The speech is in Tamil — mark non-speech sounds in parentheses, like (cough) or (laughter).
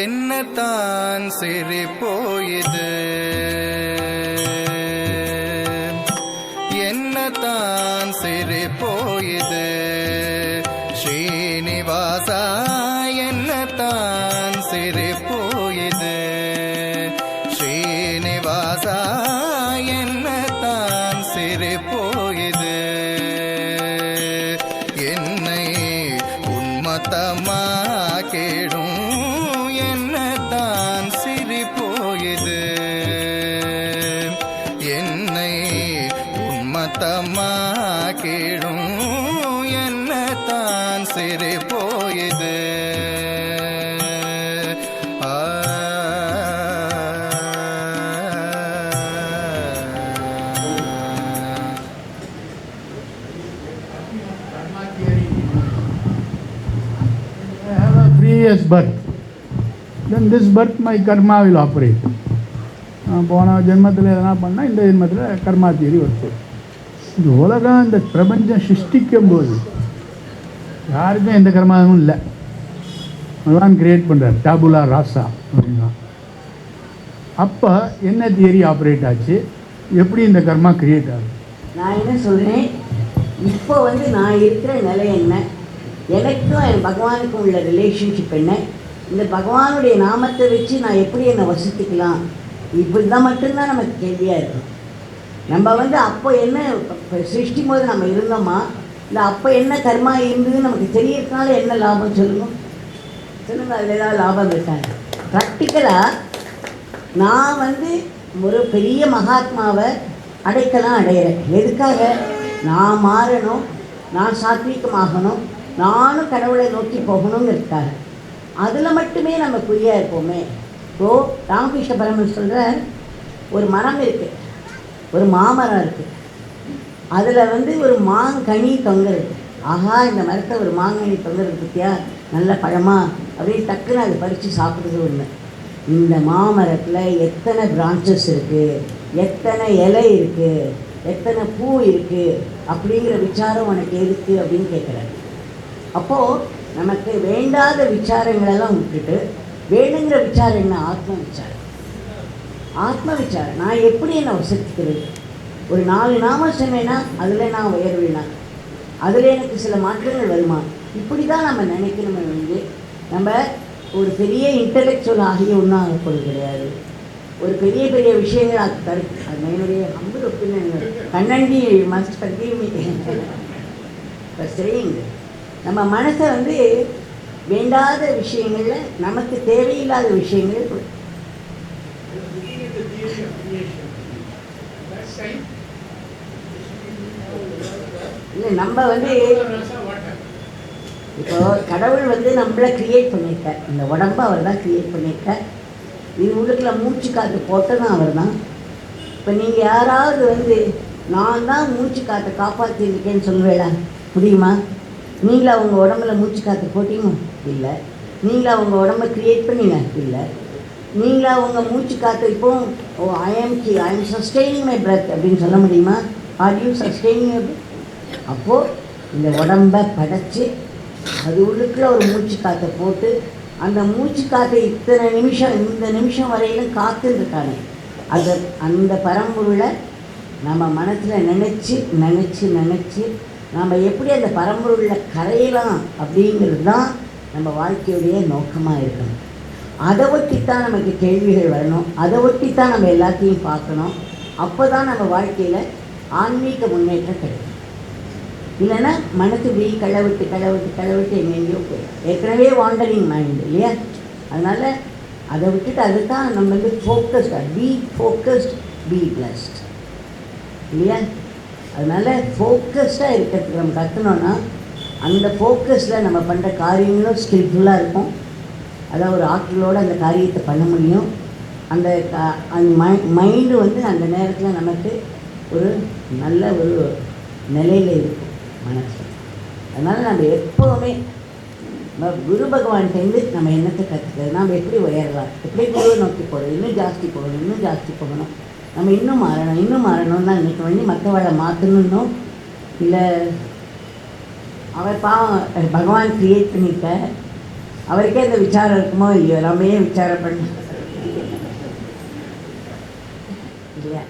என்னத்தான் சிரிப்போ இது என்னத்தான் சிரிப்போ இது ஸ்ரீனிவாசா என்னத்தான் சிரிப்போ இது ஸ்ரீனிவாசா என்னத்தான் சிரிப்போயுது என்னை உன்மத்தமாக்கிடும். கேடும் என்ன தான் I have a previous birth. Then this birth my karma will operate போன ஜென்மத்தில் எதனா பண்ணால் இந்த ஜென்மத்தில் கர்மா தேதி வருது இந்த உலகம் இந்த பிரபஞ்சம் சிருஷ்டிக்கும் போது யாருக்கும் எந்த கர்மாவும் இல்லை அதுதான் கிரியேட் பண்ணுறார் டாபுலா ராசா அப்படின்னா அப்போ என்ன தியரி ஆப்ரேட் ஆச்சு எப்படி இந்த கர்மா கிரியேட் ஆகுது நான் என்ன சொல்கிறேன் இப்போ வந்து நான் இருக்கிற நிலை என்ன எனக்கும் என் பகவானுக்கும் உள்ள ரிலேஷன்ஷிப் என்ன இந்த பகவானுடைய நாமத்தை வச்சு நான் எப்படி என்னை வசித்துக்கலாம்? இப்படி தான் மட்டும்தான் நமக்கு கேள்வியாக இருக்கும் நம்ம வந்து அப்போ என்ன சிருஷ்டி போது நம்ம இருந்தோமா? இல்லை அப்போ என்ன கர்மா இருந்ததுன்னு நமக்கு தெரியறதுனால என்ன லாபம் சொல்லணும் சொல்லுங்க அதில் ஏதாவது லாபம் இருக்காங்க ப்ராக்டிக்கலாக நான் வந்து ஒரு பெரிய மகாத்மாவை அடைக்கலாம் அடையிறேன். எதுக்காக? நான் மாறணும் நான் சாத்வீகமாகணும் நானும் கடவுளை நோக்கி போகணுங்கிறதுக்காக அதில் மட்டுமே நம்ம குறியாக இருப்போமே. இப்போ ராமகிருஷ்ண பரமன் சொல்கிற ஒரு மரம் இருக்குது ஒரு மாமரம் இருக்குது அதில் வந்து ஒரு மாங்கனி தொங்குறது ஆஹா இந்த மரத்தை ஒரு மாங்கனி தொங்குறது பற்றியா நல்ல பழமா? அப்படின்னு டக்குன்னு அது பறித்து சாப்பிடுறது ஒன்று இந்த மாமரத்தில் எத்தனை பிரான்ச்சஸ் இருக்குது எத்தனை இலை இருக்குது எத்தனை பூ இருக்குது அப்படிங்கிற விசாரம் உனக்கு எதுக்கு அப்படின்னு கேட்குறாரு அப்போது நமக்கு வேண்டாத விசாரங்களெல்லாம் விட்டுட்டு வேணுங்கிற விசாரம் என்ன? ஆத்ம விசாரம் ஆத்ம விசாரம் நான் எப்படி என்னை வசதிக்கிறது ஒரு நாலு நாம சொன்னேன்னா அதில் நான் உயர்வேனா? அதில் எனக்கு சில மாற்றங்கள் வருமா? இப்படி தான் நம்ம நினைக்கணுமே வந்து நம்ம ஒரு பெரிய இன்டலெக்சுவல் ஆகிய ஒன்றும் ஆகப்போது கிடையாது. ஒரு பெரிய பெரிய விஷயங்கள் அது தரு அது என்னுடைய அம்பு ஒப்பீனியன் கண்ணண்டி மஸ்ட் சரிங்க (laughs) நம்ம மனசை வந்து வேண்டாத விஷயங்களில் நமக்கு தேவையில்லாத விஷயங்கள் இல்லை நம்ம வந்து இப்போ கடவுள் வந்து நம்மளை கிரியேட் பண்ணியிருக்கார் இந்த உடம்பை அவர் தான் கிரியேட் பண்ணியிருக்கார் இது உள்ளுக்குள்ள மூச்சு காற்று போட்டதும் அவர் தான். இப்போ நீங்கள் யாராவது வந்து நான் தான் மூச்சு காற்றை காப்பாற்றிருக்கேன்னு சொல்லுவேடா முடியுமா? நீங்களா அவங்க உடம்புல மூச்சு காற்று போட்டீங்க இல்லை. நீங்களே அவங்க உடம்ப கிரியேட் பண்ணீங்க இல்லை. நீங்களே உங்கள் மூச்சு காற்று இப்போ oh I Ki I am sustaining my breath அப்படின்னு சொல்ல முடியுமா? ஆர் யூ சஸ்டெய்னிங் அப்போது இந்த உடம்பை படைச்சு அது உள்ளுக்குள்ள ஒரு மூச்சு காற்றை போட்டு அந்த மூச்சு காற்றை இத்தனை நிமிஷம் இந்த நிமிஷம் வரையிலும் காத்துருக்கானே அது அந்த பரம்பொருளை நம்ம மனசில் நினச்சி நினச்சி நினச்சி நம்ம எப்படி அந்த பரம்பொருளில் கரையலாம் அப்படிங்கிறது தான் நம்ம வாழ்க்கையுடைய நோக்கமாக இருக்கணும். அதை ஒட்டித்தான் நமக்கு கேள்விகள் வரணும். அதை ஒட்டித்தான் நம்ம எல்லாத்தையும் பார்க்கணும். அப்போ தான் நம்ம வாழ்க்கையில் ஆன்மீக முன்னேற்றம் கிடைக்கும். இல்லைன்னா மனசு வீ களை விட்டு களை களை எங்கெங்கேயோ போயிடும். ஏற்கனவே வாண்டரிங் மைண்ட் இல்லையா? அதனால் அதை விட்டுட்டு அதுதான் நம்ம வந்து ஃபோக்கஸ்டாக பி ஃபோக்கஸ்ட் பி பிளஸ்ட் இல்லையா? அதனால் ஃபோக்கஸ்டாக இருக்கிறதுக்கு நம்ம கற்றுனோன்னா அந்த ஃபோக்கஸில் நம்ம பண்ணுற காரியங்களும் ஸ்கில்ஃபுல்லாக இருக்கும். அதாவது ஒரு ஆற்றலோடு அந்த காரியத்தை பண்ண முடியும். அந்த அந்த மை மைண்டு வந்து அந்த நேரத்தில் நமக்கு ஒரு நல்ல ஒரு நிலையில் இருக்கும் மனசு. அதனால் நம்ம எப்போவுமே குரு பகவான்கிட்டேருந்து நம்ம என்னத்தை கற்றுக்கிறது நம்ம எப்படி உயரலாம் எப்படி குருவை நோக்கி போகிறது இன்னும் ஜாஸ்தி போகணும் இன்னும் ஜாஸ்தி போகணும். நம்ம இன்னும் மாறணும் இன்னும் மாறணும் தான் நினைக்க வேண்டி மற்றவளை மாற்றணுன்னோ இல்லை அவர் பாவம் பகவான் கிரியேட் பண்ணிட்ட அவருக்கே அந்த விசாரம் இருக்குமோ இல்லையோ? நம்ம ஏன் விசாரம் பண்ண இல்லையா